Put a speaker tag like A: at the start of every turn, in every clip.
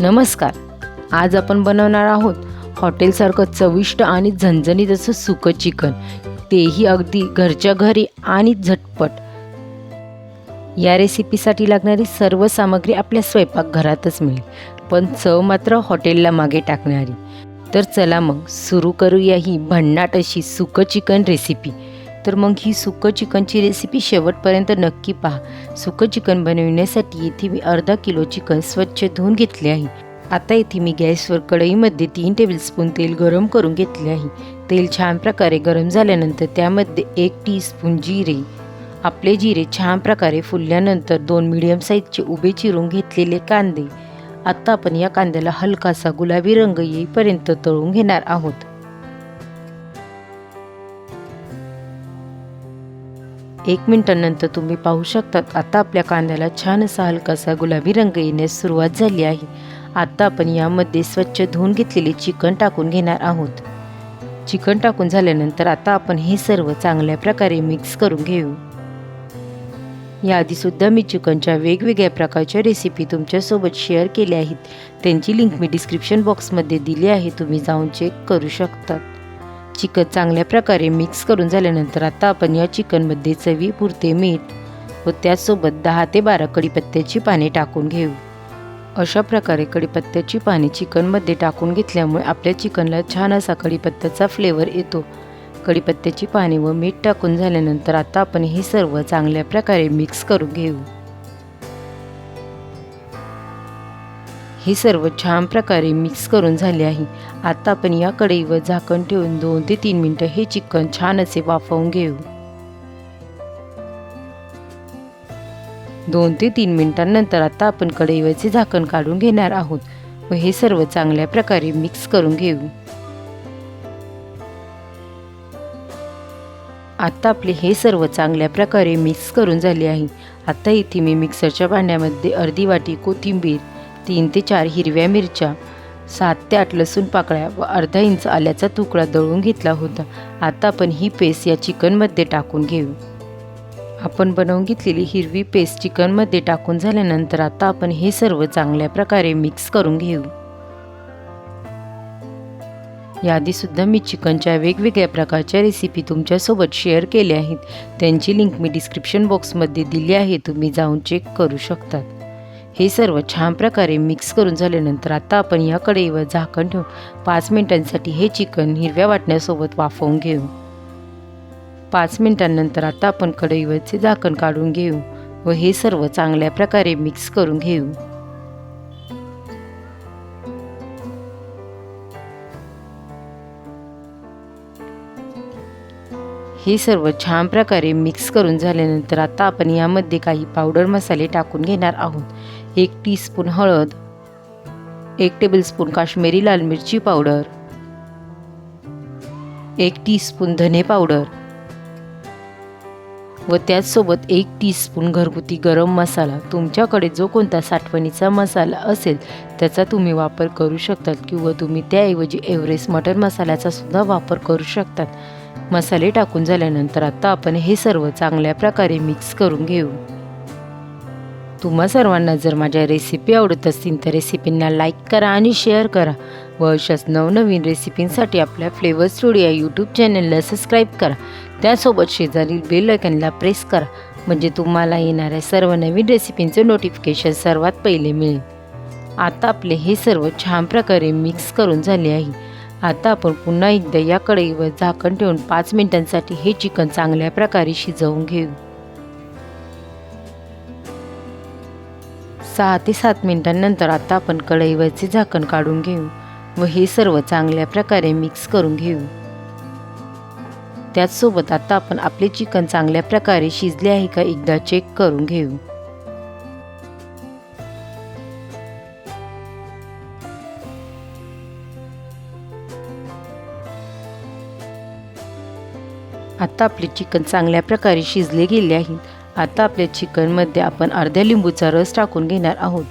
A: नमस्कार. आज आपण बनवणार आहोत हॉटेलसारखं चविष्ट आणि झणझणीत असं सुकं चिकन. तेही अगदी घरच्या घरी आणि झटपट. या रेसिपीसाठी लागणारी सर्व सामग्री आपल्या स्वयंपाकघरातच मिळेल. पण चव मात्र हॉटेलला मागे टाकणारी. तर चला मग सुरू करूया ही भन्नाट अशी सुकं चिकन रेसिपी. तर मग ही सुकं चिकनची रेसिपी शेवटपर्यंत नक्की पहा. सुकं चिकन बनविण्यासाठी इथे मी अर्धा किलो चिकन स्वच्छ धुवून घेतले आहे. आता इथे मी गॅसवर कढईमध्ये तीन टेबलस्पून तेल गरम करून घेतले आहे. तेल छान प्रकारे गरम झाल्यानंतर त्यामध्ये एक टीस्पून जिरे. आपले जिरे छान प्रकारे फुलल्यानंतर दोन मिडियम साईजचे उभे चिरून घेतलेले कांदे. आत्ता आपण या कांद्याला हलकासा गुलाबी रंग येईपर्यंत तळून घेणार आहोत. एक मिनिटानंतर तुम्ही पाहू शकतात आता आपल्या कांद्याला छान असा हलकासा गुलाबी रंग येण्यास सुरुवात झाली आहे. आता आपण यामध्ये स्वच्छ धुवून घेतलेले चिकन टाकून घेणार आहोत. चिकन टाकून झाल्यानंतर आता आपण हे सर्व चांगल्या प्रकारे मिक्स करून घेऊ. याआधीसुद्धा मी चिकनच्या वेगवेगळ्या प्रकारच्या रेसिपी तुमच्यासोबत शेअर केल्या आहेत. त्यांची लिंक मी डिस्क्रिप्शन बॉक्समध्ये दिली आहे तुम्ही जाऊन चेक करू शकता चिकन चांगल्या प्रकारे मिक्स करून झाल्यानंतर आता आपण या चिकनमध्ये चवीपुरते मीठ व त्याचसोबत दहा ते बारा कढीपत्त्याची पाने टाकून घेऊ. अशा प्रकारे कढीपत्त्याची पाने चिकनमध्ये टाकून घेतल्यामुळे आपल्या चिकनला छान असा कढीपत्त्याचा फ्लेवर येतो. कढीपत्त्याची पाने व मीठ टाकून झाल्यानंतर आता आपण हे सर्व चांगल्या प्रकारे मिक्स करून घेऊ. हे सर्व छान प्रकारे मिक्स करून झाले आहे. आता आपण या कढईवर झाकण ठेवून दोन ते तीन मिनटं हे चिकन छान असे वाफवून घेऊ. दोन ते तीन मिनिटांनंतर आता आपण कढईवरचे झाकण काढून घेणार आहोत. व हे सर्व चांगल्या प्रकारे मिक्स करून घेऊ. आता आपले हे सर्व चांगल्या प्रकारे मिक्स करून झाले आहे. आता इथे मी मिक्सरच्या भांड्यामध्ये अर्धी वाटी कोथिंबीर तीन ते चार हिरव्या मिरच्या सात ते आठ लसूण पाकळ्या व अर्धा इंच आल्याचा तुकडा दळून घेतला होता. आता आपण ही पेस्ट या चिकनमध्ये टाकून घेऊ. आपण बनवून घेतलेली हिरवी पेस्ट चिकनमध्ये टाकून झाल्यानंतर आता आपण हे सर्व चांगल्या प्रकारे मिक्स करून घेऊ. याआधीसुद्धा मी चिकनच्या वेगवेगळ्या प्रकारच्या रेसिपी तुमच्यासोबत शेअर केल्या आहेत. त्यांची लिंक मी डिस्क्रिप्शन बॉक्समध्ये दिली आहे. तुम्ही जाऊन चेक करू शकतात. हे सर्व छान प्रकारे मिक्स करून झाल्यानंतर आता आपण या कढईवर झाकण ठेवून पाच मिनिटांसाठी हे चिकन हिरव्या वाटण्यासोबत वाफवून घेऊ. पाच मिनिटांनंतर आता आपण कढईवरचे झाकण काढून घेऊ व हे सर्व चांगल्या प्रकारे मिक्स करून घेऊ. हे सर्व छान प्रकारे मिक्स करून झाल्यानंतर आता आपण यामध्ये काही पावडर मसाले टाकून घेणार आहोत. एक टीस्पून हळद एक टेबलस्पून काश्मीरी लाल मिरची पावडर एक टीस्पून धने पावडर व त्याचसोबत एक टीस्पून घरगुती गरम मसाला. तुमच्याकडे जो कोणता साठवणीचा मसाला असेल त्याचा तुम्ही वापर करू शकतात किंवा तुम्ही त्याऐवजी एव्हरेस्ट मटन मसाल्याचा सुद्धा वापर करू शकतात. मसाले टाकून झाल्यानंतर आता आपण हे सर्व चांगल्या प्रकारे मिक्स करून घेऊ. तुम्हा सर्वांना जर माझ्या रेसिपी आवडत असतील तर रेसिपींना लाईक करा आणि शेअर करा. व अशाच नवनवीन रेसिपींसाठी आपल्या फ्लेवर स्टुडिओ या यूट्यूब चॅनलला सबस्क्राईब करा. त्यासोबत शेजारील बेल आयकनला प्रेस करा. म्हणजे तुम्हाला येणाऱ्या सर्व नवीन रेसिपींचे नोटिफिकेशन सर्वात पहिले मिळेल. आता आपले हे सर्व छान प्रकारे मिक्स करून झाले आहे. आता आपण पुन्हा एकदा या कढईवर झाकण ठेवून पाच मिनिटांसाठी हे चिकन चांगल्या प्रकारे शिजवून घेऊ. सहा ते सात मिनिटांनंतर आता आपण कढईवरचे झाकण काढून घेऊ व हे सर्व चांगल्या प्रकारे मिक्स करून घेऊ. त्याचसोबत आता आपण आपले चिकन चांगल्या प्रकारे शिजले आहे का एकदा चेक करून घेऊ. आता आपले चिकन चांगल्या प्रकारे शिजले गेले आहेत. आता आपल्या चिकनमध्ये आपण अर्ध्या लिंबूचा रस टाकून घेणार आहोत.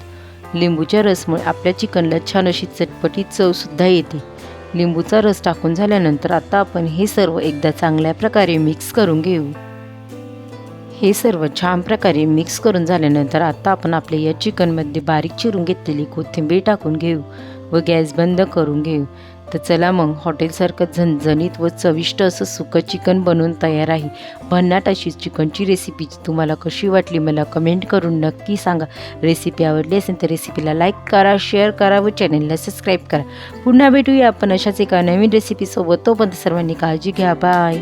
A: लिंबूच्या रसमुळे आपल्या चिकनला छान अशी चटपटी चवसुद्धा येते. लिंबूचा रस टाकून झाल्यानंतर आता आपण हे सर्व एकदा चांगल्या प्रकारे मिक्स करून घेऊ. हे सर्व छान प्रकारे मिक्स करून झाल्यानंतर आता आपण आपल्या या चिकनमध्ये बारीक चिरून घेतलेली कोथिंबीर टाकून घेऊ व गॅस बंद करून घेऊ. तर चला मग हॉटेलसारखं झणझणीत व चविष्ट असं सुकं चिकन बनवून तयार आहे. भन्नाट अशी चिकनची रेसिपी तुम्हाला कशी वाटली मला कमेंट करून नक्की सांगा. रेसिपी आवडली असेल तर रेसिपीला लाईक करा शेअर करा व चॅनलला सबस्क्राईब करा. पुन्हा भेटूया आपण अशाच एका नवीन रेसिपीसोबत तोपर्यंत सर्वांनी काळजी घ्या. बाय